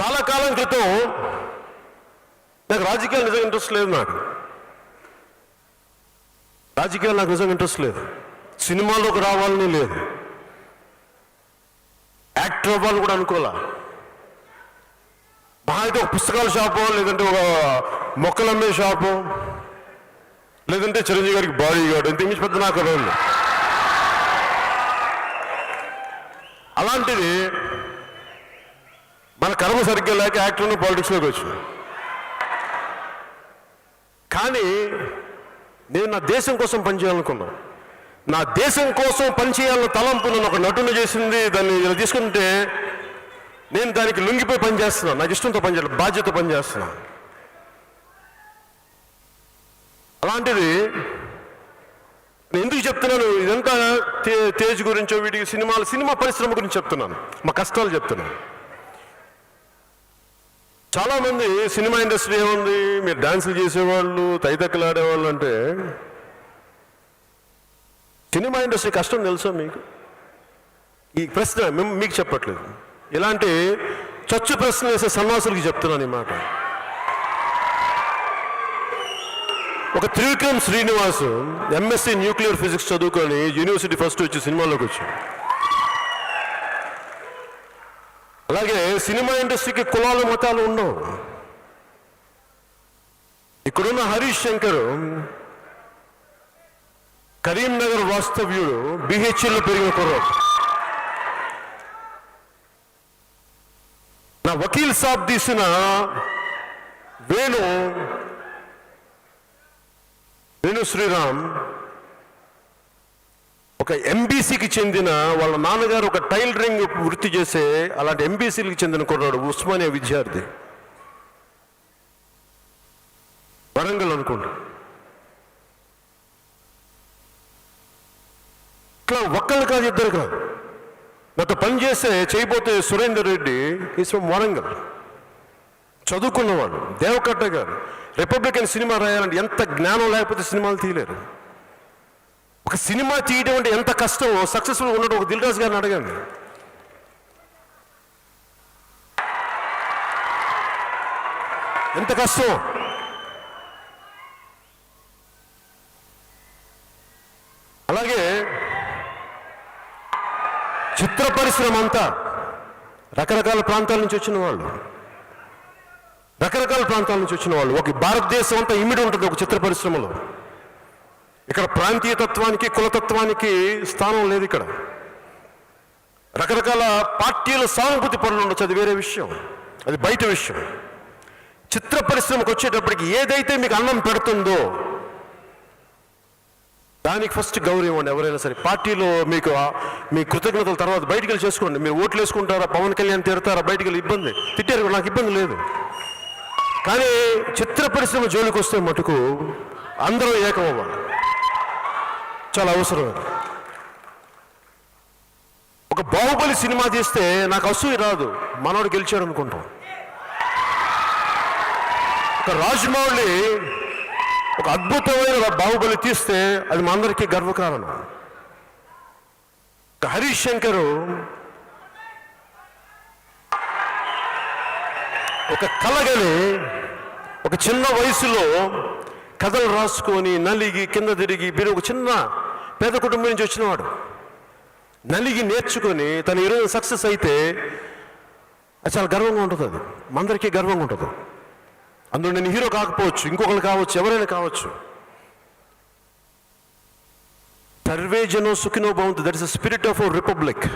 చాలా కాలం క్రితం నాకు రాజకీయాలు నిజంగా ఇంట్రెస్ట్ లేదు నాకు. రాజకీయాలు నాకు నిజంగా ఇంట్రెస్ట్ లేదు. సినిమాలోకి రావాలని లేదు. యాక్టర్ అవ్వాలని కూడా అనుకోలే. మా అయితే ఒక పుస్తకాల షాపు లేదంటే ఒక మొక్కలు అమ్మే షాపు లేదంటే చిరంజీవి గారికి బాడీ గార్డు ఇంత పెద్ద నాకు అలాంటిది మన కర్మ సరిగ్గా లేక యాక్టర్ను పాలిటిక్స్లోకి వచ్చింది. కానీ నేను నా దేశం కోసం పనిచేయాలనుకున్నాను నా దేశం కోసం పనిచేయాలన్న తలంపు నన్ను ఒక నటుని చేసింది దాన్ని ఇలా తీసుకుంటే నేను దానికి లొంగిపోయి పనిచేస్తున్నాను నాకు ఇష్టంతో పనిచేయాలి బాధ్యత పనిచేస్తున్నాను అలాంటిది నేను ఎందుకు చెప్తున్నాను? ఇదంతా తేజ్ గురించో వీటికి సినిమాలు సినిమా పరిశ్రమ గురించి చెప్తున్నాను. మా కష్టాలు చెప్తున్నాను. చాలామంది సినిమా ఇండస్ట్రీ ఏముంది? మీరు డాన్సులు చేసేవాళ్ళు తైతక్కలు ఆడేవాళ్ళు అంటే సినిమా ఇండస్ట్రీ కష్టం తెలుసా మీకు? ఈ ప్రశ్న మేము మీకు చెప్పట్లేదు. ఇలాంటి చచ్చు ప్రశ్న వేసే సన్యాసులకి చెప్తున్నాను ఈ మాట. ఒక Trivikram Srinivas MSc nuclear physics చదువుకొని యూనివర్సిటీ ఫస్ట్ వచ్చి సినిమాలోకి వచ్చాడు. అలాగే సినిమా ఇండస్ట్రీకి కులాలు మతాలు ఉండవు. ఇక్కడున్న హరీష్ శంకర్ కరీంనగర్ వాస్తవ్యుడు బిహెచ్ఎల్లో పెరిగిన కుర్రాడు. నా వకీల్ సాబ్ తీసిన వేణు వేణు శ్రీరామ్ ఒక ఎంబీసీకి చెందిన వాళ్ళ నాన్నగారు ఒక టైలరింగ్ వృత్తి చేసే అలాంటి ఎంబీసీలకు చెందిన కుర్రాడు ఉస్మానియా విద్యార్థి. వరంగల్ అనుకోండి. ఇట్లా ఒక్కళ్ళు కాదు ఇద్దరు కాదు నాతో పనిచేస్తే చేయబోతే సురేందర్ రెడ్డి ఈస్ ఫ్రమ్ వరంగల్. చదువుకున్నవాడు దేవకట్ట గారు. రిపబ్లికన్ సినిమా రాయాలంటే ఎంత జ్ఞానం లేకపోతే సినిమాలు తీయలేరు. ఒక సినిమా తీయడం అంటే ఎంత కష్టం? సక్సెస్ఫుల్ ఉండడం ఒక దిల్రాజు గారిని అడగండి. ఎంత కష్టం? అలాగే చిత్ర పరిశ్రమ అంతా రకరకాల ప్రాంతాల నుంచి వచ్చిన వాళ్ళు రకరకాల ప్రాంతాల నుంచి వచ్చిన వాళ్ళు ఒక భారతదేశం అంతా ఇమిడి ఉంటుంది ఒక చిత్ర పరిశ్రమలో. ఇక్కడ ప్రాంతీయ తత్వానికి కులతత్వానికి స్థానం లేదు ఇక్కడ. రకరకాల పార్టీల సానుభూతి పనులు ఉండొచ్చు అది వేరే విషయం. అది బయట విషయం. చిత్ర పరిశ్రమకు వచ్చేటప్పటికి ఏదైతే మీకు అన్నం పెడుతుందో దానికి ఫస్ట్ గౌరవం ఇవ్వండి ఎవరైనా సరే. పార్టీలో మీకు మీ కృతజ్ఞతల తర్వాత బయటికి వెళ్ళి చేసుకోండి. మీరు ఓట్లు వేసుకుంటారా పవన్ కళ్యాణ్ తిడతారా బయటికి వెళ్ళి ఇబ్బంది? తిట్టారు నాకు ఇబ్బంది లేదు. కానీ చిత్ర పరిశ్రమ జోలికి వస్తే మటుకు అందరూ ఏకమవ్వాలి. చాలా అవసరం ఒక బాహుబలి సినిమా తీస్తే నాకు అసూయ రాదు. మనోడు గెలిచాడు అనుకుంటాం. ఒక రాజమౌళి ఒక అద్భుతమైన బాహుబలి తీస్తే అది మా అందరికీ గర్వకారణం. ఒక హరీష్ శంకరు ఒక కలగని ఒక చిన్న వయసులో కథలు రాసుకొని నలిగి కింద తిరిగి మీరు ఒక చిన్న పేద కుటుంబం నుంచి వచ్చినవాడు. నలిగి నేర్చుకొని తన ఈరోజు సక్సెస్ అయితే అది చాలా గర్వంగా ఉంటుంది. అది మందరికీ గర్వంగా ఉంటుంది. అందులో నేను హీరో కాకపోవచ్చు ఇంకొకరు కావచ్చు ఎవరైనా కావచ్చు. సర్వే జనో సుఖినో భవంతు that is the spirit of our republic.